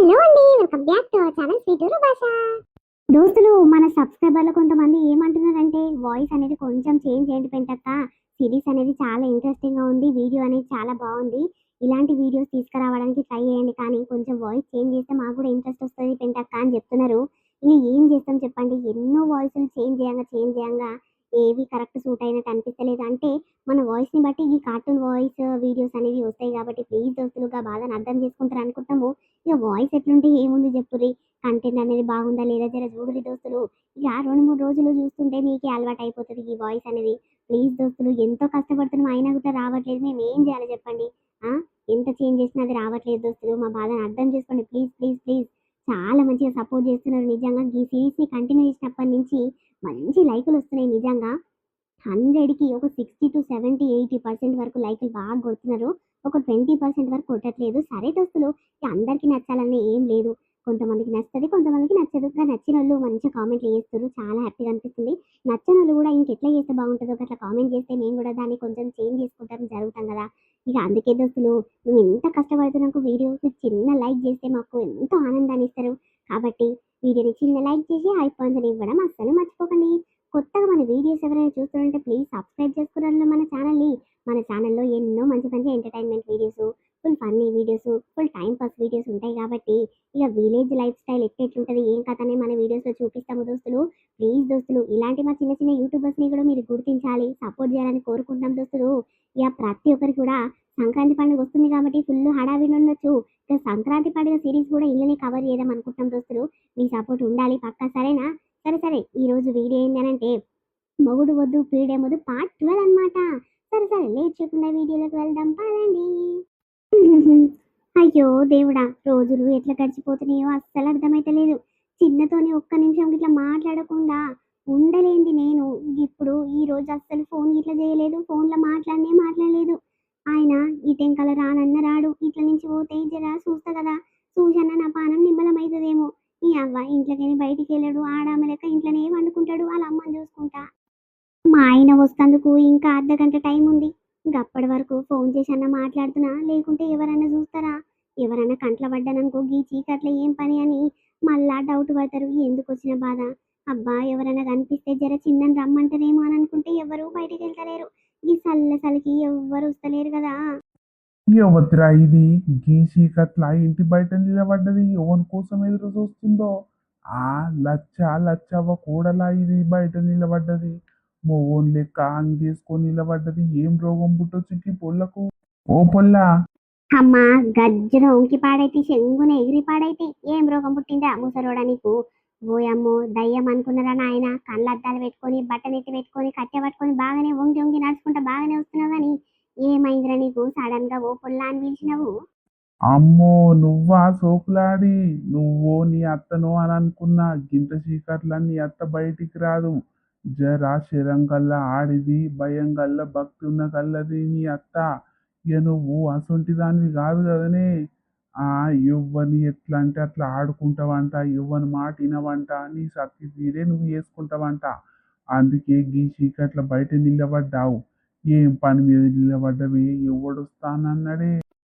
Hello అండి welcome back to our channel స్వీటూరు భాష. దోస్తులు మన సబ్స్క్రైబర్లు కొంతమంది ఏమంటున్నారంటే వాయిస్ అనేది కొంచెం చేంజ్ చేయండి పెంటక్క. సిరీస్ అనేది చాలా ఇంట్రెస్టింగ్గా ఉంది వీడియో అనేది చాలా బాగుంది. ఇలాంటి వీడియోస్ తీసుకురావడానికి ట్రై చేయండి కానీ కొంచెం వాయిస్ చేంజ్ చేస్తే మాకు కూడా ఇంట్రెస్ట్ వస్తుంది పెంటక్క అని చెప్తున్నారు. ఇక ఏం చేస్తాం చెప్పండి ఎన్నో వాయిస్లు చేంజ్ చేయంగా చేంజ్ చేయంగా ఏవి కరెక్ట్ సూట్ అయినట్టు అనిపిస్తలేదు. అంటే మన వాయిస్ని బట్టి ఈ కార్టూన్ వాయిస్ వీడియోస్ అనేవి వస్తాయి కాబట్టి ప్లీజ్ దోస్తులుగా బాధను అర్థం చేసుకుంటారు అనుకుంటాము. ఇక వాయిస్ ఎట్లుంటే ఏముంది చెప్పుర్రి? కంటెంట్ అనేది బాగుందా లేదా జర చూడరి దోస్తులు. ఇక రెండు మూడు రోజులు చూస్తుంటే మీకే అలవాటు అయిపోతుంది ఈ వాయిస్ అనేది. ప్లీజ్ దోస్తులు ఎంతో కష్టపడుతున్నాం అయినా కూడా రావట్లేదు. మేము ఏం చేయాలి చెప్పండి. ఆ? ఎంత చేంజ్ చేసినా అది రావట్లేదు దోస్తులు. మా బాధను అర్థం చేసుకోండి. ప్లీజ్ ప్లీజ్ ప్లీజ్ చాలా మంచిగా సపోర్ట్ చేస్తున్నారు నిజంగా. ఈ సిరీస్ని కంటిన్యూ చేసినప్పటి నుంచి మంచి లైకులు వస్తున్నాయి నిజంగా. హండ్రెడ్కి ఒక sixty to seventy eighty percent వరకు లైకులు బాగా కొడుతున్నారు. ఒక ట్వంటీ పర్సెంట్ వరకు కొట్టట్లేదు. సరే దోస్తులు అందరికీ నచ్చాలని ఏం లేదు. కొంతమందికి నచ్చుతుంది కొంతమందికి నచ్చదు. ఇంకా నచ్చిన వాళ్ళు మంచిగా కామెంట్లు చేస్తారు చాలా హ్యాపీగా అనిపిస్తుంది. నచ్చిన వాళ్ళు కూడా ఇంకెట్లా చేస్తే బాగుంటుందో అట్లా కామెంట్ చేస్తే మేము కూడా దాన్ని కొంచెం చేంజ్ చేసుకుంటాం జరుగుతాం కదా. ఇక అందుకే దోస్తులు నువ్వు ఎంత కష్టపడుతున్నాకు వీడియోకి చిన్న లైక్ చేస్తే మాకు ఎంతో ఆనందాన్ని ఇస్తారు. కాబట్టి వీడియోని చిన్న లైక్ చేసి ఐఫోన్స్ ఇవ్వడం అస్సలు మర్చిపోకండి. కొత్తగా మన వీడియోస్ ఎవరైనా చూస్తుంటే ప్లీజ్ సబ్స్క్రైబ్ చేసుకున్నారు మన ఛానల్ని. మన ఛానల్లో ఎన్నో మంచి మంచి entertainment videos full funny videos full time pass videos ఉంటాయి కాబట్టి ఇక విలేజ్ లైఫ్ స్టైల్ ఎట్లెట్లుంటుంది ఏం కథనే మన వీడియోస్లో చూపిస్తాము దోస్తులు. ప్లీజ్ దోస్తులు ఇలాంటి మా చిన్న చిన్న యూట్యూబర్స్ని కూడా మీరు గుర్తించాలి సపోర్ట్ చేయాలని కోరుకుంటున్నాం దోస్తులు. ఇక ప్రతి ఒక్కరికి కూడా సంక్రాంతి పండుగ వస్తుంది కాబట్టి ఫుల్ హడావిడి ఉండొచ్చు. ఇక సంక్రాంతి పండుగ సిరీస్ కూడా ఇళ్ళనే కవర్ చేద్దాం అనుకుంటాం దోస్తులు. మీ సపోర్ట్ ఉండాలి పక్కా సరేనా? సరే సరే. ఈ రోజు వీడియో ఏంటంటే మొగుడు వద్దు పీడే వద్దు పార్ట్ ట్వెల్వ్ అనమాట సరే సరే. లేట్ చేయకుండా వీడియోలోకి వెళ్దాం పదండి. అయ్యో దేవుడా. రోజులు ఎట్లా గడిచిపోతున్నాయో అస్సలు అర్థమైతలేదు. చిన్నతోని ఒక్క నిమిషం ఇట్లా మాట్లాడకుండా ఉండలేంది నేను. ఇప్పుడు ఈ రోజు అస్సలు ఫోన్ ఇట్లా చేయలేదు. ఫోన్లో మాట్లాడనే మాట్లాడలేదు. ఆయన ఇటెంకల రానన్న రాడు. ఇట్ల నుంచి పోతే జరా చూస్తా కదా. చూసన్న నా పానం నిమ్మలమవుతుందేమో ఈ అవ్వ ఇంట్లోకి బయటికి వెళ్ళాడు ఆడామె లెక్క ఇంట్లోనే వండుకుంటాడు వాళ్ళ అమ్మని చూసుకుంటా. మా ఆయన వస్తందుకు ఇంకా అర్ధ గంట టైం ఉంది. అప్పటి వరకు ఫోన్ చేసి అన్న మాట్లాడుతున్నా. లేకుంటే ఎవరైనా చూస్తారా? ఎవరైనా కంట్ల పడ్డాననుకో గీ చీకట్లో ఏం పని అని మళ్ళా డౌట్ పడతారు. ఎందుకు వచ్చిన బాధ? అబ్బా ఎవరైనా కనిపిస్తే జర చిన్నని రమ్మంటారేమో అని అనుకుంటే ఎవరు బయటికి వెళ్తలేరు. ఈ సల్ల సలికి ఎవ్వరు వస్తలేరు కదా. ఎవత్రా ఇది? గీసి కట్ల ఇంటి బయట నిలబడ్డది ఎవరి కోసం ఎదురు చూస్తుందో? ఆ లచ్చ లచ్చవ్వ కూడలా ఇది బయట నిలబడ్డది. మొగోన్ లెక్క అంగేసుకొని నిలబడ్డది. ఏం రోగం పుట్టొచ్చి పొల్లకు? ఓ పొల్లా! అమ్మా గజ్జన ఒంకి పాడైతే శంగున ఎగిరి పాడైతే ఏం రోగం పుట్టిందా ముసరోడా నీకు? ఓయమ్మో దయ్యం అనుకున్నారా నాయన? కళ్ళ అద్దాలు పెట్టుకొని బట్టనెత్తి పెట్టుకొని కట్టె పట్టుకొని బాగానే వంగి వంగి నడుచుకుంటా బాగానే వస్తున్నావు కానీ ఏమైందిరా నీకు? సడన్గా ఓ పుల్లా అని పిలిచినావు. అమ్మో నువ్వా సోకులాడి? నువ్వో నీ అత్తనో అని అనుకున్నా. గింత చీకట్ల నీ అత్త బయటికి రాదు. జరా శరం కల్లా ఆడిది భయం కల్లా భక్తి ఉన్న కల్లది నీ అత్త. ఇక నువ్వు? అసొంటి దానివి కాదు కదనే. ఎవ్వని ఎట్లా అంటే అట్లా ఆడుకుంటావంట ఎవ్వని మాట వినవంట నీ సత్తి తీరే నువ్వు వేసుకుంటావంట అందుకే గీ చీకట్ల బయట నిలబడ్డావు. ఏం పని మీద నిలబడ్డవి? ఎవడొస్తానన్నాడే?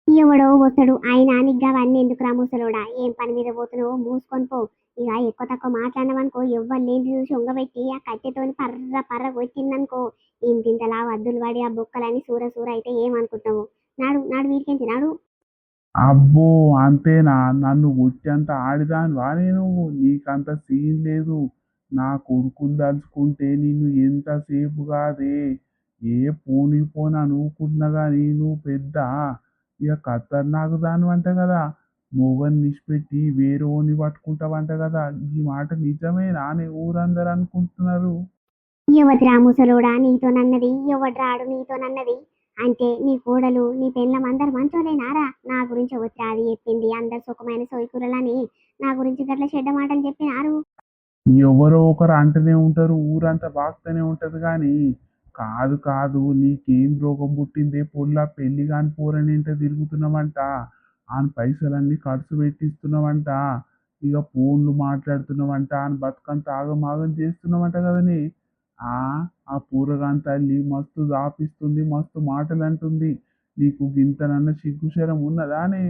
ఎవడో వస్తాడు ఆయన నిగ్గా అవన్నీ ఎందుకు రా ముసలోడా? ఏం పని మీద పోతున్నావు మూసుకొని పో. ఇక ఎక్కువ తక్కువ మాట్లాడవనుకో ఎవ్వరు లేని చూసి ఉంగబెట్టి ఆ కట్టెతోని పర్ర పర్ర కొట్టిందనుకో. ఇంతింతలా వద్దులు పడి ఆ బొక్కలని సూర సూర అయితే ఏమనుకుంటావు నాడు నాడు వీరికించి నాడు అబ్బో అంతేనా? నన్ను కొట్టేంత ఆడిదానివా నేను? నీకంత సీన్ లేదు. నా కొడుకులు తలుచుకుంటే నిన్ను ఎంతసేపు కాదే? ఏ పోనీ పోని అనుకున్నా కానీ నువ్వు పెద్ద? ఇక ఖతర్నాకు దానివంట కదా? మొగన్ నిష్పెట్టి వేరేని పట్టుకుంటావంట కదా? ఈ మాట నిజమే నానే ఊరందరూ అనుకుంటున్నారు. యువతిరా ముసలోడా నీతోనన్నది ఎవడ్రాడు నీతోనన్నది అంటే నీ కోడలు నీ పెళ్ళం అందరు మంచోలేనారా నా గురించి వచ్చిరా అది చెప్పింది. అందరు సుఖమైన సోయికూరలని నా గురించి గట్ల చెడ్డ మాటలు చెప్పినారు. ఎవరో ఒకరు అంటూనే ఉంటారు ఊరంతా బాగుతూనే ఉంటది కానీ కాదు కాదు నీకేం రోగం పుట్టిందే పొల్లా పెళ్ళి కాని పోరనేంట తిరుగుతున్నావంట. ఆయన పైసలన్నీ ఖర్చు పెట్టిస్తున్నావంట. ఇక ఫోన్లు మాట్లాడుతున్నావంట. ఆయన బతుకంత ఆగమాగం చేస్తున్నావంట కదనే. ఆ ఆ పూరగాని తల్లి మస్తు దాపిస్తుంది మస్తు మాటలు అంటుంది నీకు గింతనన్న సిగ్గుశరం ఉన్నదానే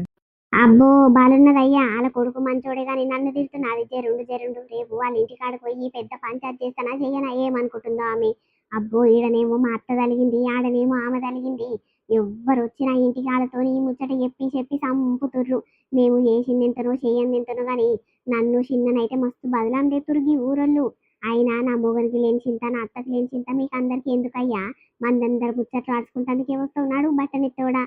అబ్బో బాలున్నదయ్యా వాళ్ళ కొడుకు మంచోడే కానీ నన్ను తిడుతున్నది జరుండు జరుండు రేపు వాళ్ళ ఇంటి కాడకు పోయి పెద్ద పంచాయతీ చేస్తానా చెయ్యనా ఏమనుకుంటుందో ఆమె? అబ్బో ఈడనేమో మా అత్త తలిగింది ఆడనేమో ఆమె తలిగింది. ఎవ్వరు వచ్చినా ఇంటి కాళ్ళతో ఈ ముచ్చట చెప్పి చెప్పి సంపుతుర్రు. మేము చేసింది ఎంతనో చెయ్యంది ఎంతనో గాని నన్ను చిన్ననైతే మస్తు బదలాం తెత్తురు ఊరళ్ళు ఊరోళ్ళు. అయినా నా మొగనికి లేని చింత నా అత్తకి లేని చింత మీకు అందరికి ఎందుకయ్యా? మందందరు ముచ్చట్లు ఆడుచుకుంటానికి వస్తున్నాడు బట్టనెత్తోడా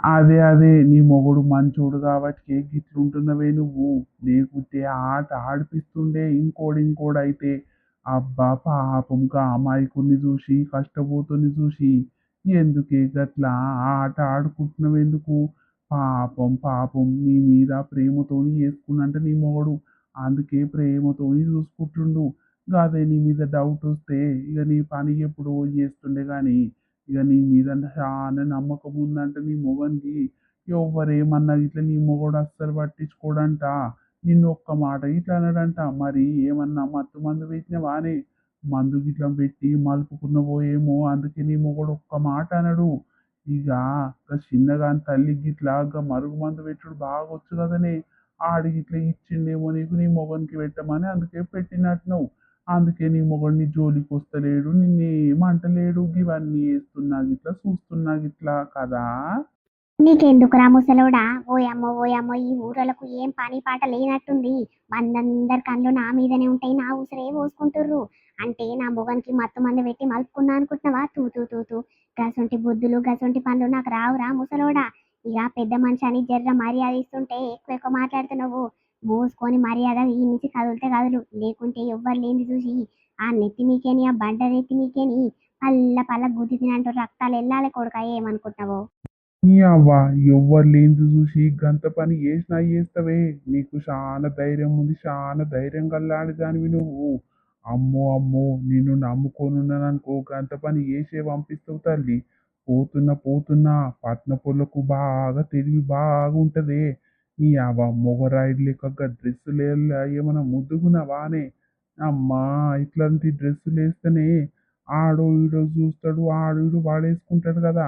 అదే అదే నీ మొగుడు మంచోడు కాబట్టి గిట్లుంటున్నవే నువ్వు. లేకుంటే ఆట ఆడిపిస్తుండే ఇంకోడు ఇంకోడు అయితే అబ్బా పాపంగా అమాయకుని చూసి కష్టపోతుని చూసి. ఎందుకే గట్లా ఆట ఆడుకుంటున్నావు ఎందుకు? పాపం పాపం నీ మీద ప్రేమతోని వేసుకున్నంట నీ మొగుడు. అందుకే ప్రేమతోని చూసుకుంటుండు. అదే నీ మీద డౌట్ వస్తే ఇక నీ పని ఎప్పుడు చేస్తుండే కానీ ఇక నీ మీద చాలా నమ్మకం ఉందంట నీ మొగనికి. ఎవరేమన్నా ఇట్లా నీ మొగడు అస్సలు పట్టించుకోడంట. నిన్ను ఒక్క మాట ఇట్లా అన్నాడంట మరి ఏమన్నా మత్తు మందు పెట్టినవానే మందు గిట్లా పెట్టి మలుపుకున్న పోయేమో. అందుకే నీ మొగడు ఒక్క మాట అనడు. ఇక చిన్నగా తల్లి గిట్లా ఇక మరుగు మందు పెట్టుడు బాగా వచ్చు కదనే. ఆడి ఇట్లా ఇచ్చిండేమో నీకు నీ మొగనికి పెట్టమని అందుకే పెట్టినట్టు నువ్వు అందుకే నీ మొగడిని జోలికి వస్తలేడు నిన్నేం అంటలేడు ఇవన్నీ వేస్తున్నా గిట్లా చూస్తున్నా గిట్లా కదా. నీకెందుకురా ముసలోడా? ఓయమ్మో ఓయమ్మో ఈ ఊరలకు ఏం పని పాట లేనట్టుంది. మందందరి కళ్ళు నా మీదనే ఉంటాయి నా ఉసిరే పోసుకుంటుర్రు. అంటే నా మొగనికి మత్తు మంది పెట్టి మలుపుకున్నా అనుకుంటున్నావా? తూ తూ తూ తూ. గసొంటి బుద్ధులు గసొంటి పనులు నాకు రావురా ముసలోడా. ఇక పెద్ద మనిషి అని జర్ర మర్యాద ఇస్తుంటే ఎక్కువ ఎక్కువ మాట్లాడుతున్నావు. మూసుకొని మర్యాద ఈ నుంచి కదిలితే కదులు. లేకుంటే ఎవ్వరు లేని చూసి ఆ నెత్తి మీకేని ఆ బండ నెత్తి మీకేని పల్ల పల్ల గుద్ది తినంటూ రక్తాలు వెళ్ళాలి కొడుక ఏమనుకుంటున్నావు? నీ అవ్వ ఎవ్వరు లేనిది చూసి గంత పని చేసినా చేస్తావే. నీకు చాలా ధైర్యం ఉంది చాలా ధైర్యం కల్లాడి దానివి నువ్వు. అమ్మో అమ్మో నిన్ను నమ్ముకొనున్నాననుకో గంత పని చేసే పంపిస్తావు తల్లి. పోతున్నా పోతున్నా పట్న పొలకు బాగా తెలివి బాగుంటదే. నీ అవ్వ మొగరాయిడు లెక్క డ్రెస్సులు ఏమైనా ముద్దుగున్నావానే అమ్మా ఇట్లాంటి డ్రెస్సులు వేస్తేనే ఆడో ఈడో చూస్తాడు ఆడు ఈడు వాడేసుకుంటాడు కదా.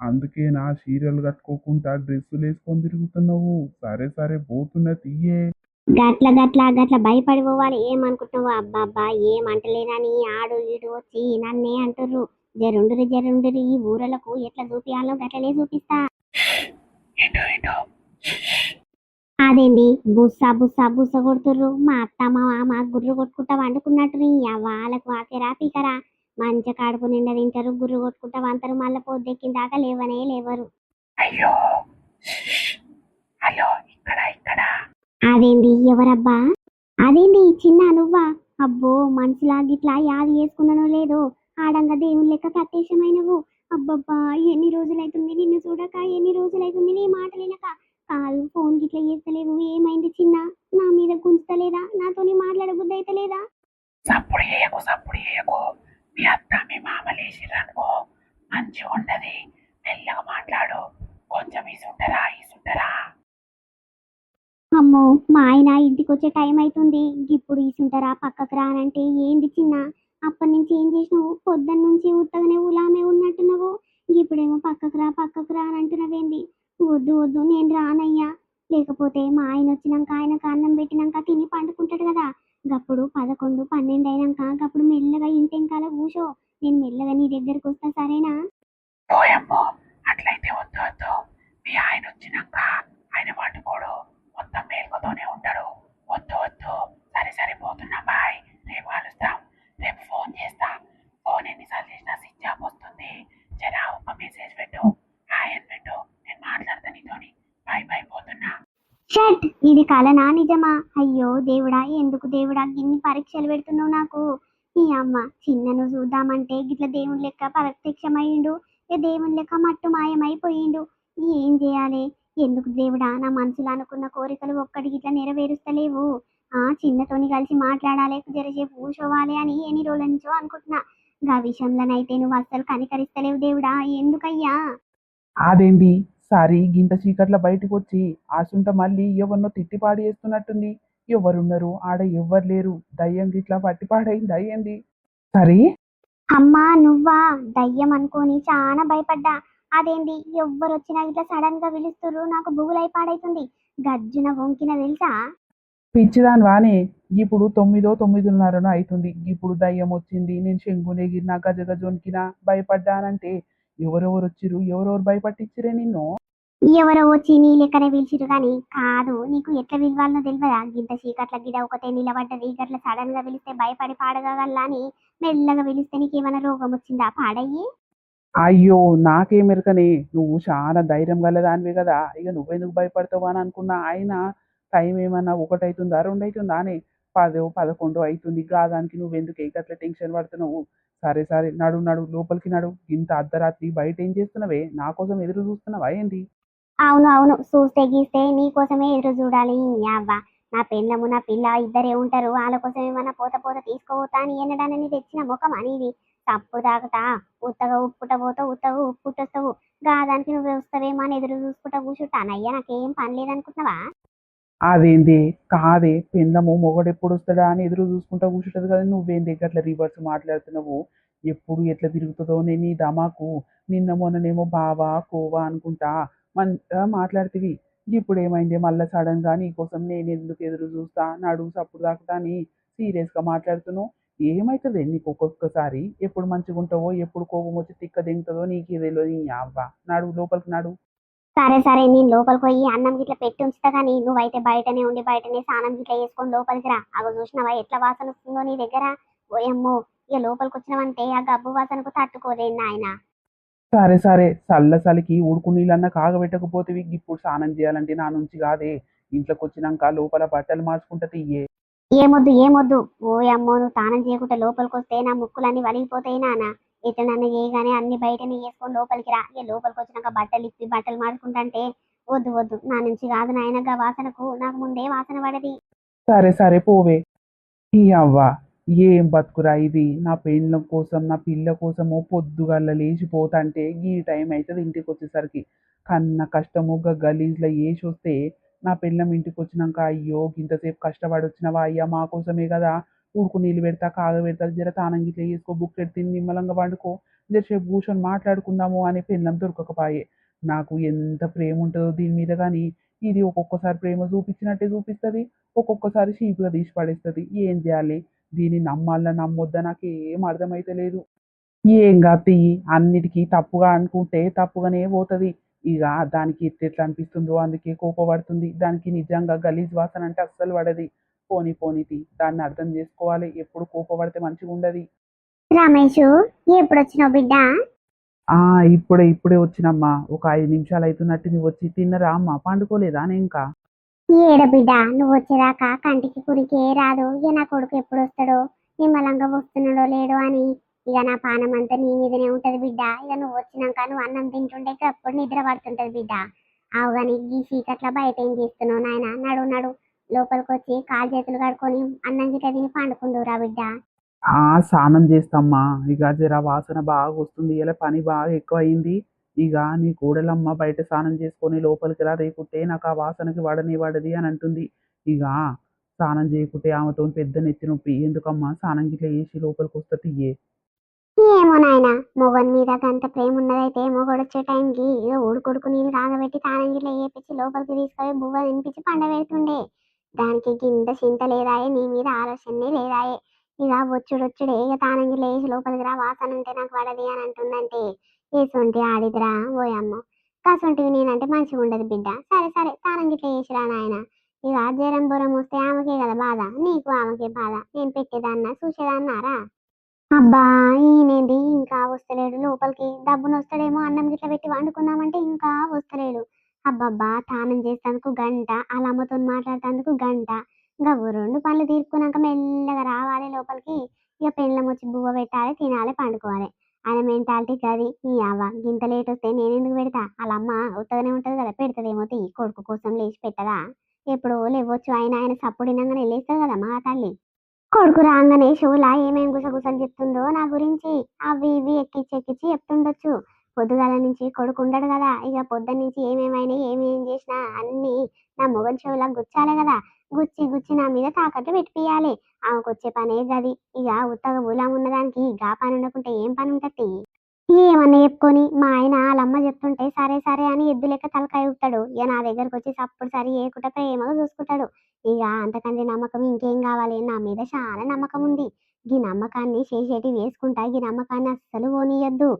అందుకే నా చీరలు కట్టుకోకుండా డ్రెస్సులు వేసుకొని తిరుగుతున్నావు. సరే సరే పోతున్నా తీయే. గట్ల గట్ల గట్ల భయపడిపోవాలి. ఏమనుకుంటున్నావు? అబ్బా అబ్బా ఏమంటలేనని ఆడు ఈడు? వచ్చి నన్నే అంటుర్రు. జరుండురి జరుండురి ఈ ఊరలకు ఎట్లా చూపియాలో గట్లనే చూపిస్తా. అదేంది? బుస్స బుస్స బుస్స కొడుతుర్రు. మా అత్త మా మామ గుర్రు కొట్టుకుంటా వండుకున్నట్టు వాళ్ళకు వాకేరా పీకరా. మంచి కడుపు నిండా తింటారు గుర్రు కొట్టుకుంటా వంతరు. మళ్ళీ పొద్దెక్కిన దాకా లేవనే లేవరు. అయ్యో! హలో ఇక్కడ ఇక్కడ. అదేంది? ఎవరబ్బా? అదేంది? చిన్న నువ్వా? అబ్బో! మనుషులా గిట్లా యాది చేసుకున్నానో లేదో? ఆడంగా దేవుని లెక్క ప్రత్యక్షమైనవు. అబ్బబ్బా! ఎన్ని రోజులైతుంది నిన్ను చూడక? ఎన్ని రోజులైతుంది నీ మాట వినక కాదు ఫోన్ గిట్లా చేస్తలేవు. ఏమైంది చిన్న? నా మీద గుంజతలేదా? నాతోని మాట్లాడబుద్ధి అయితే లేదా సప్పుడు చేయకు సప్పుడు చేయకు. మీ అత్త మీ మామ లేచిరనుకో మంచిగా ఉండదు మెల్లగా మాట్లాడు. కొంచెం ఇసుంటరా ఇసుంటరా అమ్మో మా ఆయన ఇంటికి వచ్చే టైం అవుతుంది ఇప్పుడు ఈసుంటారా పక్కకు రానంటే ఏంది చిన్న? అప్పటి నుంచి ఏం చేసినావు? పొద్దున్న నుంచి ఉత్తగానే ఉలామే ఉన్నట్టున్నావు. ఇప్పుడేమో పక్కకు రా పక్కకు రా అని అంటున్నావేంది? వద్దు వద్దు నేను రానయ్యా. లేకపోతే మా ఆయన వచ్చినాక ఆయనకు అన్నం పెట్టినాక తిని పండుకుంటాడు కదా. గప్పుడు పదకొండు పన్నెండు అయినాక గప్పుడు మెల్లగా ఇంటెంకాల కూసో నేను మెల్లగా నీ దగ్గరకు వస్తా సరేనా? పోయమ్మో అట్లయితే వద్దు వద్దు. మీ ఆయన వచ్చినాక ఆయన పట్టుకోడు మొత్తం మేలుకతోనే ఉంటాడు. వద్దు వద్దు. సరే సరే పోతున్నా బాయ్. రేపు కలుస్తాం. రేపు ఫోన్ చేస్తాం ఫోన్ ఎన్నిసార్లు చేసినా స్విచ్ ఆఫ్ వస్తుంది జరా ఒక మెసేజ్ పెట్టు హాయ్ అని పెట్టు నేను మాట్లాడతా నీతోని బాయ్ బాయ్ పోతున్నా షట్ ఇది కలనా నిజమా? అయ్యో దేవుడా ఎందుకు దేవుడా? గిన్ని పరీక్షలు పెడుతున్నావు నాకు. ఈ అమ్మ చిన్నను చూద్దామంటే గిట్ల దేవుని లెక్క ప్రత్యక్షమయ్యిండు. ఇక దేవుని లెక్క మట్టు మాయమైపోయిండు. ఏం చేయాలి? ఎందుకు దేవుడా నా మనసులో అనుకున్న కోరికలు ఒక్కటి గిట్ల నెరవేరుస్తలేవు. ఆ చిన్నతోని కలిసి మాట్లాడాలి జరసేపు కూర్చోవాలి అని ఎన్ని రోజుల నుంచో అనుకుంటున్నా. గా విషయంలోనైతే నువ్వు అస్సలు కనికరిస్తలేవు దేవుడా ఎందుకయ్యా? అదేంటి? సారి గింత చీకట్ల బయటకు వచ్చి ఆసుంట మళ్ళీ ఎవరినో తిట్టిపాడి చేస్తున్నట్టుంది ఎవరున్నారు? ఆడ ఎవ్వరు లేరు. దయ్యం గిట్లా పట్టిపాడైంది అయ్యింది. సరే? అమ్మా నువ్వా? దయ్యం అనుకోని చాలా భయపడ్డా. అదేంది? ఎవ్వరు వచ్చినా ఇట్లా సడన్గా పిలుస్తుర్రు. నాకు బుగులై పాడైతుంది. గజ్జున వంకిన తెలుసా? పిచ్చిదాని వానే. ఇప్పుడు తొమ్మిదో తొమ్మిదిన్నరనో అవుతుంది ఇప్పుడు దయ్యం వచ్చింది. నేను శంకుని ఎగిరినా గజ గజ వణికినా భయపడ్డానంటే ఎవరెవరు వచ్చిర్రు ఎవరెవరు భయపట్టించిరే నిన్ను? ఎవరో వచ్చి నీ లెక్కనే పిలిచిరు కానీ కాదు నీకు ఎట్లా పిలవాలనో తెలియదా గింత చీకట్ల గిడ ఒకటే నిలబడ్డది గట్ల సడన్గా పిలిస్తే భయపడి పాడగలలా అని మెల్లగా పిలిస్తే నీకేమైనా రోగం వచ్చిందా పాడయ్యి? అయ్యో నాకేమెరకనే నువ్వు చాలా ధైర్యం గలదానివే కదా. ఇక నువ్వెందుకు భయపడతావు అని అనుకున్నా అయినా టైం ఏమన్నా ఒకటి అవుతుందా రెండు అవుతుందా అని? పదో పదకొండు అవుతుంది కాదానికి నువ్వెందుకు అట్లా టెన్షన్ పడుతున్నావు? సరే సరే నడు నడు లోపలికి నడు. ఇంత అర్ధరాత్రి బయట ఏం చేస్తున్నావే? నా కోసం ఎదురు చూస్తున్నావా ఏంటి? అవును అవును. చూస్తే గీస్తే నీ కోసమే ఎదురు చూడాలి. అవ్వ నా పెళ్ళము నా పిల్ల ఇద్దరే ఉంటారు. వాళ్ళ కోసం ఏమన్నా పోత పోత తీసుకోపోతా అని ఎన్నడానని తెచ్చిన ముఖం అనేది. తప్పు తాగుతా ఉత్తగా ఉప్పుట పోతావు ఉత్తగా ఉప్పుట్టొస్తావు గాదానికి నువ్వు వస్తావేమో అని ఎదురు చూసుకుంటా కూర్చుంటానయ్యా నాకేం పని లేదనుకుంటున్నావా? అదేంది? కాదే పెండము మొగడు ఎప్పుడు వస్తాడా అని ఎదురు చూసుకుంటా కూర్చుంటుంది కదా నువ్వేంది అట్లా రివర్స్ మాట్లాడుతున్నావు? ఎప్పుడు ఎట్లా తిరుగుతుందో నేను నీ దమాకు నిన్న మొన్ననేమో బావా కోవా అనుకుంటా మంచిగా మాట్లాడుతీవి. ఇప్పుడు ఏమైంది? మళ్ళీ సడన్గా నీకోసం నేను ఎందుకు ఎదురు చూస్తా నడు సప్పుడు దాకుతా అని సీరియస్గా మాట్లాడుతున్నావు? ఏమవుతుంది నీకు ఒక్కొక్కసారి? ఎప్పుడు మంచిగా ఉంటావో ఎప్పుడు కోపం వచ్చి తిక్క దింగుతుందో నీకు తెలియదు నీ అవ్వ. నడు లోపలికి నడు. సరే సరే నేను లోపలికి పోయి అన్నం గిట్ల పెట్టి ఉంచుతా కానీ నువ్వైతే బయటనే ఉండి బయటనే స్నానం గిట్ల వేసుకొని లోపలికి రా. అగో చూసినావా? ఎట్లా వాసన వస్తుందో నీ దగ్గర? ఓయమ్మో ఇక లోపలికి వచ్చినావంటే ఆ గబ్బు వాసనకు తట్టుకోలేను నాయన. సరే సరే చల్ల చలికి ఉడుకు నీళ్ళన్నా కాగబెట్టకపోతే ఇప్పుడు స్నానం చేయాలంటే నా నుంచి కాదే. ఇంట్లోకి వచ్చినాక లోపల బట్టలు మార్చుకుంటా తీయే. ఏమొద్దు ఏమొద్దు. ఓ అమ్మో నువ్వు స్నానం చేయకుండా లోపలికి వస్తే నా ముక్కులన్నీ వలిగిపోతాయి ఇట్లా నన్ను చేయగానే అన్ని బయటనే వేసుకొని లోపలికి రా. ఇక లోపలికి వచ్చినాక బట్టలు ఇప్పి బట్టలు మార్చుకుంటే వద్దు వద్దు. నా నుంచి కాదు నాయనగా వాసనకు. నాకు ముందే వాసన పడది. సరే సరే పోవే. ఈ అవ్వ ఏం బతుకురా ఇది? నా పెళ్ళ కోసం నా పిల్ల కోసము పొద్దుగల్ల లేచిపోతంటే ఈ టైం అవుతుంది ఇంటికి వచ్చేసరికి కన్న కష్టముగా గలీజ్లో వేసి వస్తే నా పిల్లం ఇంటికి వచ్చినాక అయ్యో ఇంతసేపు కష్టపడి వచ్చినవా అయ్యా మా కోసమే కదా. ఉడుకు నీళ్ళు పెడతా కాగ పెడతా జర తానం గిట్ల చేసుకో బుక్కెట్ తిని నిమ్మలంగా వండుకో జరసేపు కూర్చొని మాట్లాడుకుందాము అనే పిల్లం దొరకకపాయే. నాకు ఎంత ప్రేమ ఉంటుందో దీని మీద కానీ ఇది ఒక్కొక్కసారి ప్రేమ చూపించినట్టే చూపిస్తుంది ఒక్కొక్కసారి చీపుగా తీసి పడేస్తుంది. ఏం చేయాలి? దీన్ని నమ్మాలా నమ్మొద్దా? నాకు ఏం అర్థమైతే లేదు. ఏం కాదు అన్నిటికీ తప్పుగా అనుకుంటే తప్పుగానే పోతుంది. ఇక దానికి ఎట్లా అనిపిస్తుందో అందుకే కోపపడుతుంది. దానికి నిజంగా గలీజ్ వాసన అంటే అస్సలు పడది. పోని పోనీతి దాన్ని అర్థం చేసుకోవాలి. ఎప్పుడు కోపపడితే మంచిగా ఉండదు రమేష్ ఎప్పుడు వచ్చినావు బిడ్డ? ఆ ఇప్పుడే ఇప్పుడే వచ్చినమ్మా. ఒక ఐదు నిమిషాలు అవుతున్నట్టు నువ్వు వచ్చి తిన్నరా అమ్మా. పండుకోలేదా ఇంకా ఏడ బిడ్డ నువ్వు వచ్చేదాకా కంటికి కురికే రాదు. ఇక నా కొడుకు ఎప్పుడు వస్తాడో నిమ్మలంగా వస్తున్నాడో లేడో అని. ఇక నా పానం అంతా నీ మీదనే ఉంటది బిడ్డ. ఇక నువ్వు వచ్చినాక నువ్వు అన్నం తింటుంటే అప్పుడు నిద్ర పడుతుంటది బిడ్డ. అవు కానీ ఈ చీకట్ల బయట ఏం చేస్తున్నావు నాయన? నడు నడు. లోపలికి వచ్చి కాలు చేతులు కడుకొని అన్నం గిట్ల తిని పండుకుందురా బిడ్డ. ఆ స్నానం చేస్తామ్మా. ఇక జర వాసన బాగా వస్తుంది. ఇలా పని బాగా ఎక్కువ అయింది ఇక నీ కూడలమ్మ బయట స్నానం చేసుకొని లోపలికి రా రేకుంటే నాకు ఆ వాసనకి వడని వడది అని అంటుంది. ఇక స్నానం చేయకుంటే ఆమెతో పెద్ద నెత్తి నొప్పి. ఎందుకమ్మా స్నానం గిట్ల వేసి లోపలికి వస్తే తీయే ఏమో నాయన మొగన్ మీద అంత ప్రేమ ఉన్నదైతే మొగడు వచ్చే టైంకి ఇక ఉడుకుడుకు నీళ్ళు కాగబెట్టి తానం గిట్ల వేపించి లోపలికి తీసుకొని బువ్వ తినిపించి పండబెడుతుండే. దానికి గింత చింత లేదాయే నీ మీద ఆలోచనే లేదాయే. ఇక వచ్చుడొచ్చుడే ఇక తానం లేచి లోపలికి రా వాసన ఉంటే నాకు పడది అని అంటుందంటే ఏసుంటి ఆడిదిరా ఓయమ్మ. కాసుంటివి నేనంటే మంచిగా ఉండదు బిడ్డ. సరే సరే తానం గిట్ల నాయన. ఇక జ్వరం బురం వస్తే ఆమెకే కదా బాధ. నీకు ఆమెకే బాధ. నేను పెట్టేదాన్నా చూసేదాన్నారా అబ్బా ఈయనేది? ఇంకా వస్తలేడు. లోపలికి డబ్బును వస్తాడేమో అన్నం గిట్ల పెట్టి వండుకుందామంటే ఇంకా వస్తలేడు. అబ్బబ్బా! తానం చేసేందుకు గంట అలా అమ్మతో మాట్లాడేందుకు గంట. ఇంకా రెండు పనులు తీర్చుకున్నాక మెల్లగా రావాలి లోపలికి. ఇక పెళ్ళం వచ్చి బువ్వ పెట్టాలి తినాలి పండుకోవాలి. ఆయన మెంటాలిటీ గది ఈ అవ్వ. గింత లేట్ వస్తే నేను ఎందుకు పెడతా? వాళ్ళ అమ్మ ఉత్తగానే ఉంటది కదా పెడతదేమో తీ. కొడుకు కోసం లేచి పెట్టదా? ఎప్పుడో లేవచ్చు ఆయన ఆయన సప్పుడినంగానే లేస్తుంది కదా మా తల్లి. కొడుకు రాగానే షోలా ఏమేమి గుసగుసలు చెప్తుందో నా గురించి అవి ఇవి ఎక్కిచ్చి ఎక్కిచ్చి చెప్తుండొచ్చు. పొద్దుగాల నుంచి కొడుకు ఉండడు కదా. ఇక పొద్దు నుంచి ఏమేమైనా ఏమేం చేసినా అన్ని నా మొగన్ చెవులా గుచ్చాలే కదా. గుచ్చి గుచ్చి నా మీద తాకట్టు పెట్టియాలి ఆమెకు వచ్చే పనే గది. ఇక ఉత్తగా ఊలాం ఉన్నదానికి గా పని ఉండకుంటే ఏం పని ఉంటుంది? ఏమన్నా చెప్పుకొని మా ఆయన వాళ్ళమ్మ చెప్తుంటే సరే సరే అని ఎద్దు లెక్క తలకాయ ఊపుతాడు. ఇక నా దగ్గరకు వచ్చి సప్పుడు సరి ఏకుట ప్రేమగా చూసుకుంటాడు. ఇక అంతకంటే నమ్మకం ఇంకేం కావాలి? నా మీద చాలా నమ్మకం ఉంది. ఈ నమ్మకాన్ని చేసేటి వేసుకుంటా ఈ నమ్మకాన్ని అస్సలు పోనీయద్దు.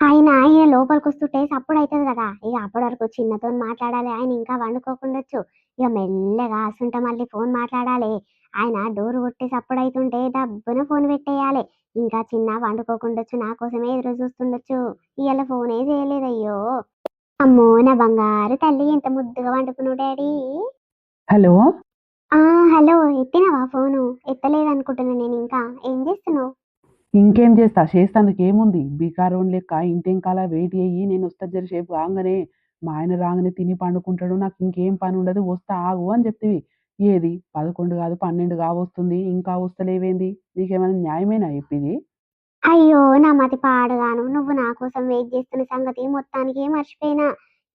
ఆయన ఆయన లోపలికి వస్తుంటే సప్పుడు అవుతుంది కదా. ఇక అప్పటి వరకు చిన్నతో మాట్లాడాలి. ఆయన ఇంకా వండుకోకుండొచ్చు. ఇక మెల్లగా ఆసుంటే మళ్ళీ ఫోన్ మాట్లాడాలి. ఆయన డోర్ కొట్టి సప్పుడు అవుతుంటే దబ్బున ఫోన్ పెట్టేయాలి. ఇంకా చిన్న వండుకోకుండొచ్చు. నా కోసమే ఎదురు చూస్తుండొచ్చు ఇవాళ ఫోనే చేయలేదు అయ్యో అమ్మో నా బంగారు తల్లి ఎంత ముద్దుగా వండుకున్నావు డాడీ. హలో? ఆ హలో. ఎత్తినవా ఫోను? ఎత్తలేదు అనుకుంటున్నా నేను ఇంకా. ఏం చేస్తున్నావు? ఇంకేం చేస్తా? చేస్తానికి ఏముంది బీకారోన్ లెక్క ఇంటెంకాల వెయిట్ అయ్యి నేను వస్తా జరిసేపు రాగానే. మా ఆయన రాగానే తిని పండుకుంటాడు నాకు ఇంకేం పని ఉండదు వస్తా ఆగు అని చెప్తివి. ఏది? పదకొండు కాదు పన్నెండు కావస్తుంది ఇంకా వస్తలేవేంది? నీకేమైనా న్యాయమేనా చెప్పింది? అయ్యో నా మతి పాడగాను. నువ్వు నా కోసం వెయిట్ చేస్తున్న సంగతి మొత్తానికి మర్చిపోయినా.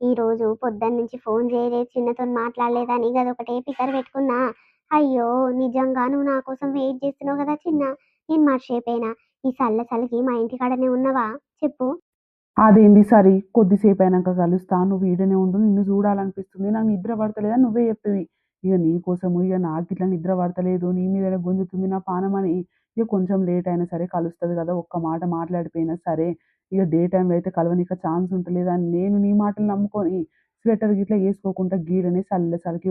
ఈ రోజు పొద్దున్న నుంచి ఫోన్ చేయలేదు చిన్నతో మాట్లాడలేదని గదొకటే పికర్ పెట్టుకున్నా. అయ్యో నిజంగా నువ్వు నా కోసం వెయిట్ చేస్తున్నావు కదా చిన్న. ఏం మర్చిపోయినా? ఈ చల్ల చలికి మా ఇంటి కాడనే ఉన్నవా? చెప్పు. అదేంది సరే? కొద్దిసేపు అయినాక కలుస్తా. నువ్వు ఈడనే ఉండు. నిన్ను చూడాలనిపిస్తుంది. నాకు నిద్ర పడతలేదా నువ్వే చెప్తివి ఇక నీ ఇక నాకు ఇట్లా నిద్ర పడతలేదు. నీ మీద గుంజుతుంది నా పానం అని. ఇక కొంచెం లేట్ అయినా సరే కలుస్తుంది కదా. ఒక్క మాట మాట్లాడిపోయినా సరే ఇక డే టైంలో అయితే కలవనిక ఛాన్స్ ఉంటలేదు అని నేను నీ మాటలు నమ్ముకొని స్వెటర్ గిట్లా వేసుకోకుండా గీడనే చల్ల చలికి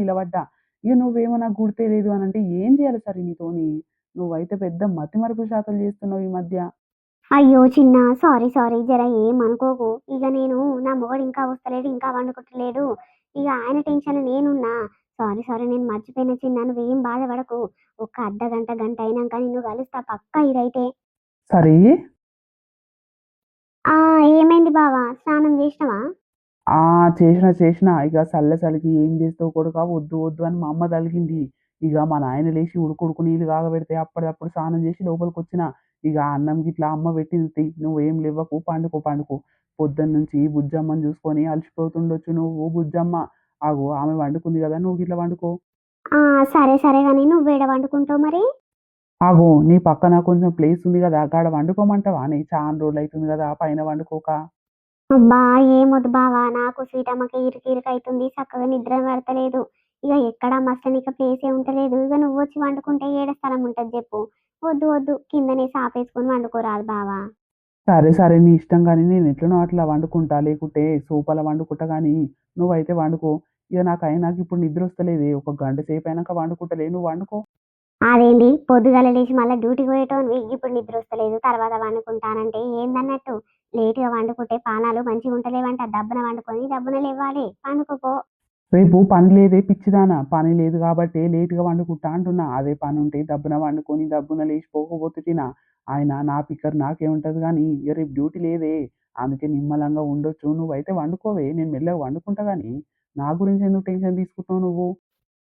నిలబడ్డా. ఇక నువ్వేమో నాకు గుర్తే లేదు అని అంటే ఏం చేయాలి సరే నీతోని? నువ్వైతే పెద్ద మతిమరుపు శాతలు చేస్తున్నావు ఈ మధ్య. అయ్యో చిన్న సారీ సారీ జర ఏం అనుకోకు. ఇక నేను నా మొగడు ఇంకా వస్తలేడు ఇంకా వండుకుంటలేడు ఇక ఆయన టెన్షన్ నేనున్నా. సారీ సారీ నేను మర్చిపోయిన చిన్న నువ్వేం బాధపడకు. ఒక అర్ధ గంట గంట అయినాక నిన్ను కలుస్తా పక్కా ఇదైతే. సరే? ఆ ఏమైంది బావా? స్నానం చేసినవా? ఆ చేసిన చేసిన. ఇక చల్ల చలికి ఏం చేస్తావు కొడుక? వద్దు వద్దు అని మా అమ్మ తలిగింది. ఇక మా నాయన లేచి ఉడుకుడుకు నీళ్ళు కాగబెడితే అప్పటిదప్పుడు స్నానం చేసి లోపలికి వచ్చిన ఇక అన్నం గిట్లా అమ్మ పెట్టింది నువ్వేం లేవకు పండుకో పండుకో. పొద్దున్న నుంచి బుజ్జమ్మని చూసుకొని అలసిపోతుండొచ్చు నువ్వు బుజ్జమ్మ. ఆగు ఆమె వండుకుంది కదా నువ్వు గిట్లా వండుకో. సరే సరే కానీ నువ్వు వేడ వండుకుంటావు మరి? ఆగు నీ పక్కన కొంచెం ప్లేస్ ఉంది కదా అక్కడ వండుకోమంటావా? నీ చాలా రోజులు అవుతుంది కదా పైన వండుకోక. అబ్బా ఏమొద్దు బావా నాకు సీటమ్మకి ఇరుకు ఇరుకు అవుతుంది చక్కగా నిద్ర పడతలేదు. ఇక ఎక్కడ మస్తనిక ప్లేసే ఉంటలేదు. ఇక నువ్వు వచ్చి వండుకుంటే ఏడ స్థలం ఉంటుంది చెప్పు. వద్దు వద్దు కిందనే సాపేసుకొని వండుకోరాదు బావా. సరే సరే నీ ఇష్టం కానీ నేను ఎట్లనో అట్లా వండుకుంటా. లేకుంటే సూపల వండుకుంటా కానీ నువ్వైతే వండుకో. ఇక నాకు అయినాక ఇప్పుడు నిద్ర వస్తలేదే. ఒక గంట సేపు అయినాక వండుకుంటలే. నువ్వు వండుకో. అదేంటి పొద్దుగాల లేచి మళ్ళీ డ్యూటీకి పోయేటోని ఇప్పుడు నిద్ర వస్తలేదు. తర్వాత వండుకుంటానంటే ఏందన్నట్టు? లేటుగా వండుకుంటే పానాలు మంచిగా ఉంటలేవంట దబ్బన వండుకొని దబ్బున లేవాలి వండుకోపో. రేపు పని లేదే పిచ్చిదానా పని లేదు కాబట్టి లేటుగా వండుకుంటా అంటున్నా. అదే పని ఉంటే దబ్బున వండుకొని దబ్బున లేచిపోకపోతున్నా ఆయన నా పిక్కర్ నాకేముంటుంది కానీ ఇక రేపు డ్యూటీ లేదే. అందుకే నిమ్మలంగా ఉండొచ్చు. నువ్వైతే వండుకోవే. నేను మెల్లగా వండుకుంటా కానీ నా గురించి ఎందుకు టెన్షన్ తీసుకుంటావు నువ్వు?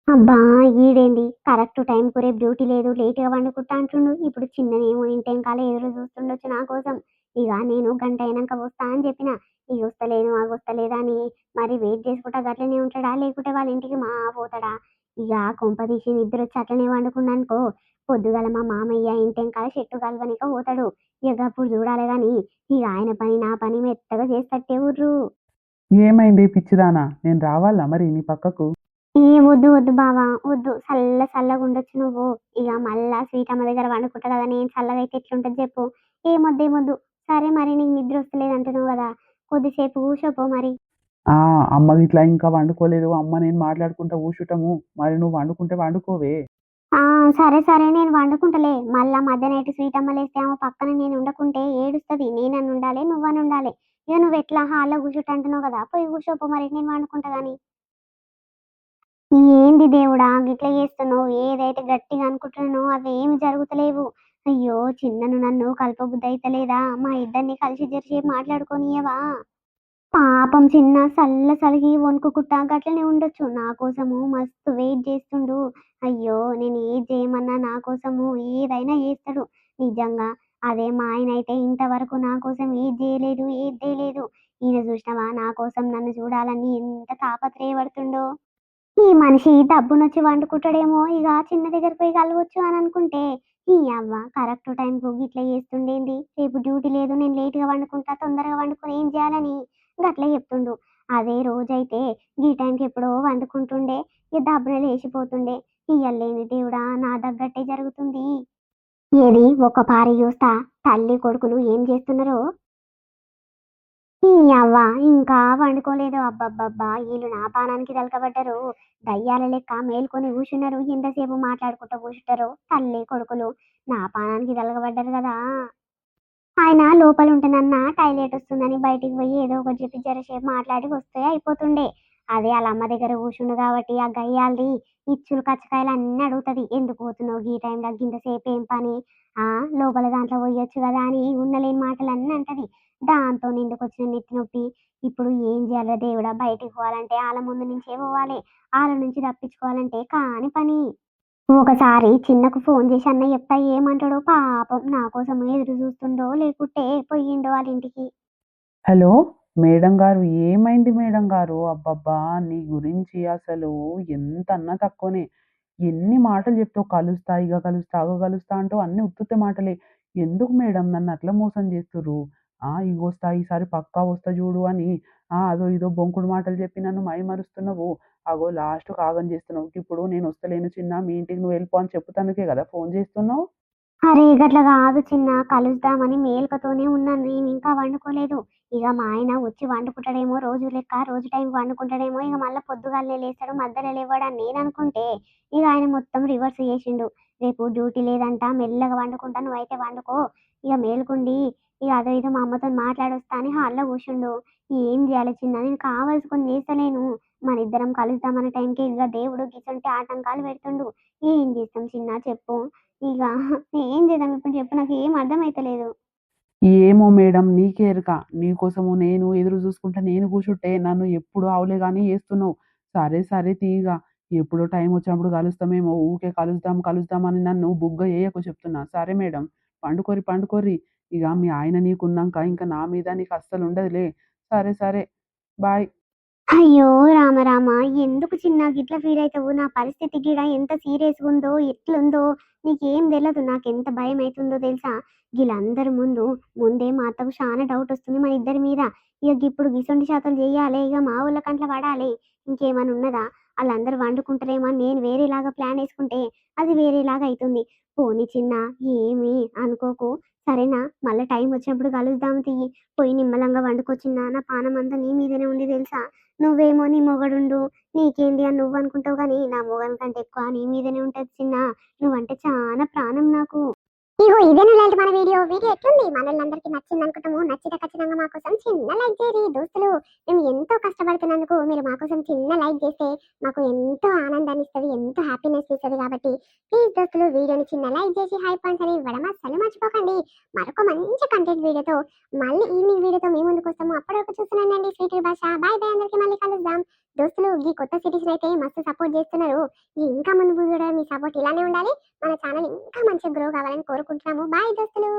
అబ్బా ఈడేంది? కరెక్ట్ టైంకు రేపు డ్యూటీ లేదు. లేటుగా వండుకుంటా అంటుండు. ఇప్పుడు చిన్ననేమో ఇంటేం కాలే ఎదురు చూస్తుండొచ్చు నా కోసం. ఇక నేను గంట అయినాక వస్తా అని చెప్పిన. ఇక వస్తలేను అవి వస్తలేదా అని మరి వెయిట్ చేసుకుంటా గట్లనే ఉంటాడా? లేకుంటే వాళ్ళ ఇంటికి మా పోతాడా? ఇక కొంప తీసి నిద్ర వచ్చి అట్లనే వండుకున్నానుకో పొద్దుగల మా మామయ్య ఇంటేం కాల చెట్టు కలవనిక పోతాడు. ఇక అప్పుడు చూడాలి కానీ ఇక ఆయన పని నా పని మెత్తగా చేస్తట్టే ఊర్రు ఏమైంది పిచ్చిదానా? నేను రావాలా మరి నీ పక్కకు? ఏ వద్దు వద్దు బావా వద్దు. చల్ల చల్లగా ఉండొచ్చు నువ్వు. ఇక మళ్ళా స్వీట్ అమ్మ దగ్గర వండుకుంటా కదా నేను చల్లగా అయితే ఎట్లుంటుంది చెప్పు. ఏమొద్దు ఏమొద్దు. సరే మరి నీకు నిద్ర వస్తలేదు అంటున్నావు కదా కొద్దిసేపు కూర్చోపో మరి. ఆ అమ్మ ఇట్లా ఇంకా వండుకోలేదు. అమ్మ నేను మాట్లాడుకుంటా కూర్చుంటాము. మరి నువ్వు వండుకుంటే వండుకోవే. ఆ సరే సరే నేను వండుకుంటలే. మళ్ళా మధ్యాహ్నం స్వీట్ అమ్మ లేస్తే ఆమె పక్కన నేను ఉండకుంటే ఏడుస్తుంది. నేనని ఉండాలి నువ్వని ఉండాలి. ఇక నువ్వు ఎట్లా హాల్లో కూర్చుంటా అంటున్నావు కదా పోయి కూర్చోపో మరి. నేను వండుకుంటా గాని. ఏంది దేవుడా గిట్ల చేస్తున్నావు? ఏదైతే గట్టిగా అనుకుంటున్నానో అవి ఏమి జరుగుతలేవు. అయ్యో చిన్నను నన్ను కలపబుద్ధి అయితలేదా మా ఇద్దరిని కలిసి జరిసి మాట్లాడుకోనియవా? పాపం చిన్న సల్ల సలిగి వణుకుకుంటా గట్లనే ఉండొచ్చు. నా కోసము మస్తు వెయిట్ చేస్తుండు. అయ్యో నేను ఏది చేయమన్నా నా కోసము ఏదైనా చేస్తాడు. నిజంగా అదే మా ఆయన అయితే ఇంతవరకు నా కోసం ఏది చేయలేదు ఏది చేయలేదు. ఈయన చూసినవా? నా కోసం నన్ను చూడాలని ఎంత తాపత్రయపడుతుండో. ఈ మనిషి డబ్బునొచ్చి వండుకుంటాడేమో. ఇక చిన్న దగ్గర పోయి కలవచ్చు అని అనుకుంటే ఈ అవ్వ కరెక్ట్ టైంకు ఇట్లా చేస్తుండేంది. రేపు డ్యూటీ లేదు నేను లేట్గా వండుకుంటా తొందరగా వండుకొని ఏం చేయాలని అట్లా చెప్తుండు. అదే రోజైతే ఈ టైంకి ఎప్పుడో వండుకుంటుండే ఈ దబ్బున లేచిపోతుండే. ఇయ్యలేని దేవుడా నా తగ్గట్టే జరుగుతుంది. ఏది ఒక పారి చూస్తా తల్లి కొడుకులు ఏం చేస్తున్నారో అవ్వ ఇంకా వండుకోలేదు అబ్బబ్బబ్బా వీళ్ళు నా పానానికి తలకబడ్డరు. దయ్యాల లెక్క మేల్కొని కూర్చున్నారు. ఎంతసేపు మాట్లాడుకుంటూ కూర్చుంటారు. తల్లి కొడుకులు నా పానానికి తలకబడ్డారు కదా. ఆయన లోపల ఉంటేనన్న టాయిలెట్ వస్తుందని బయటికి పోయి ఏదో ఒకటి చెప్పి జరసేపు మాట్లాడి వస్తే అయిపోతుండే. అదే వాళ్ళ అమ్మ దగ్గర కూర్చుండు కాబట్టి ఆ గయ్యాలది ఇచ్చులు కచ్చకాయలు అన్నీ అడుగుతుంది. ఎందుకు పోతున్నావు ఈ టైంలో? గింతసేపు ఏం పని? ఆ లోపల దాంట్లో పోయొచ్చు కదా అని ఉన్నలేని మాటలు అన్నీ అంటది. దాంతో నిందుకు వచ్చిన నెత్తి నొప్పి. ఇప్పుడు ఏం చేయాలి దేవుడా బయటికి పోవాలంటే వాళ్ళ ముందు నుంచే పోవాలి. వాళ్ళ నుంచి తప్పించుకోవాలంటే కాని పని. ఒకసారి చిన్నకు ఫోన్ చేసి అన్న చెప్తా ఏమంటాడో పాపం నా కోసం ఎదురు చూస్తుండో లేకుంటే పోయిండో వాళ్ళ ఇంటికి. హలో? మేడం గారు ఏమైంది మేడం గారు? అబ్బబ్బా! నీ గురించి అసలు ఎంత అన్నా తక్కువనే. ఎన్ని మాటలు చెప్తావు కలుస్తా ఇక కలుస్తా అగో కలుస్తా అంటూ అన్ని ఉత్తుత్తే మాటలే. ఎందుకు మేడం నన్ను అట్లా మోసం చేస్తుర్రు? ఆ ఇగొస్తా వస్తా ఈసారి పక్కా వస్తా చూడు అని ఆ అదో ఇదో బొంకుడు మాటలు చెప్పి నన్ను మైమరుస్తున్నావు. అగో లాస్ట్ కాగం చేస్తున్నావు. ఇప్పుడు నేను వస్తలేను చిన్న మీ ఇంటికి నువ్వు వెళ్ళిపో అని చెప్పుతందుకే కదా ఫోన్ చేస్తున్నావు? అరే గట్ల కాదు చిన్న కలుద్దామని మేల్కతోనే ఉన్నాను నేను ఇంకా వండుకోలేదు. ఇక మా ఆయన వచ్చి వండుకుంటాడేమో రోజు లెక్క రోజు టైం వండుకుంటాడేమో ఇక మళ్ళీ పొద్దుగాలనే లేస్తాడు మధ్యలో లేవాడని నేను అనుకుంటే ఇక ఆయన మొత్తం రివర్స్ చేసిండు. రేపు డ్యూటీ లేదంట మెల్లగా వండుకుంటా నువ్వైతే వండుకో. ఇక మేలుకుండి ఇక అదో ఇదో మా అమ్మతో మాట్లాడొస్తా అని హాల్లో కూర్చుండు. ఏం చేయాలి చిన్న నేను కావాల్సుకొని చేస్తలేను. మన ఇద్దరం కలుద్దామన్న టైంకి ఇక దేవుడు గిసంటే ఆటంకాలు పెడుతుండు. ఏం చేస్తాం చిన్న చెప్పు. ఇక ఏం చేద్దాం? ఇప్పుడు చెప్పు నాకు ఏం అర్థమైతలేదు. ఏమో మేడం నీకేరుక నీకోసము నేను ఎదురు చూసుకుంటా నేను కూర్చుంటే నన్ను ఎప్పుడు ఆవులే కానీ చేస్తున్నావు సరే సరే తీగా ఎప్పుడో టైం వచ్చినప్పుడు కలుస్తామేమో. ఊకే కలుద్దాం కలుద్దాం అని నన్ను బుగ్గ వేయకు చెప్తున్నా. సరే మేడం పండుకోరి పండుకోరి. ఇక మీ ఆయన నీకున్నాక ఇంకా నా మీద నీకు అస్సలు ఉండదులే. సరే సరే. బాయ్. అయ్యో రామ రామ ఎందుకు చిన్న గిట్ల ఫీల్ అవుతావు నా పరిస్థితి గిడ ఎంత సీరియస్ ఉందో ఎట్లుందో నీకేం తెలియదు నాకు ఎంత భయం అవుతుందో తెలుసా? వీళ్ళందరి ముందు ముందే మా అత్తకు చాలా డౌట్ వస్తుంది మన ఇద్దరి మీద. ఇక ఇప్పుడు గిసొంటి శాతం చెయ్యాలి ఇక మా ఊళ్ళ కంట్ల పడాలి ఇంకేమైనా ఉన్నదా? వాళ్ళందరూ వండుకుంటారేమో నేను వేరేలాగా ప్లాన్ వేసుకుంటే అది వేరేలాగా అవుతుంది పోనీ చిన్న ఏమి అనుకోకు. సరేనా? మళ్ళీ టైం వచ్చినప్పుడు కలుద్దాం తీయి పోయి నిమ్మలంగా వండుకొచ్చిందా నా పానం అంతా నీ మీదనే ఉంది తెలుసా? నువ్వేమో నీ మొగడుండు. నీకేంది అని నువ్వు అనుకుంటావు కానీ నా మొగన్ కంటే ఎక్కువ నీ మీదనే ఉంటది చిన్న. నువ్వంటే చాలా ప్రాణం నాకు. ఇగో ఇదే లాంటి మన వీడియో. వీడియో ఎట్లుంది? మనల్లందరికీ నచ్చింది అనుకుంటాము. నచ్చితే ఖచ్చితంగా మా కోసం చిన్న లైక్ చేయరు దోస్తులు. మేము ఎంతో కష్టపడుతున్నందుకు మీరు మా కోసం చిన్న లైక్ చేస్తే మాకు ఎంతో ఆనందాన్ని ఇస్తుంది ఎంతో హ్యాపీనెస్ ఇస్తుంది కాబట్టి ప్లీజ్ దోస్తులు వీడియోని చిన్న లైక్ చేసి హై పాయింట్స్ అని ఇవ్వడం అసలు మర్చిపోకండి. మరొక మంచి కంటెంట్ వీడియోతో మళ్ళీ ఈవినింగ్ వీడియోతో మేము ముందుకు వస్తాము. అప్పటివరకు చూస్తున్నానండి స్వీట్ భాష బాయ్ బాయ్ అందరికీ మళ్ళీ కలుద్దాం. దోస్తులు ఈ కొత్త సిటీస్ అయితే మస్తు సపోర్ట్ చేస్తున్నారు. ఇంకా ముందు కూడా మీ సపోర్ట్ ఇలానే ఉండాలి. మన ఛానల్ ఇంకా మంచిగా గ్రో కావాలని కోరుకుంటున్నాము. బాయ్ దోస్తులు.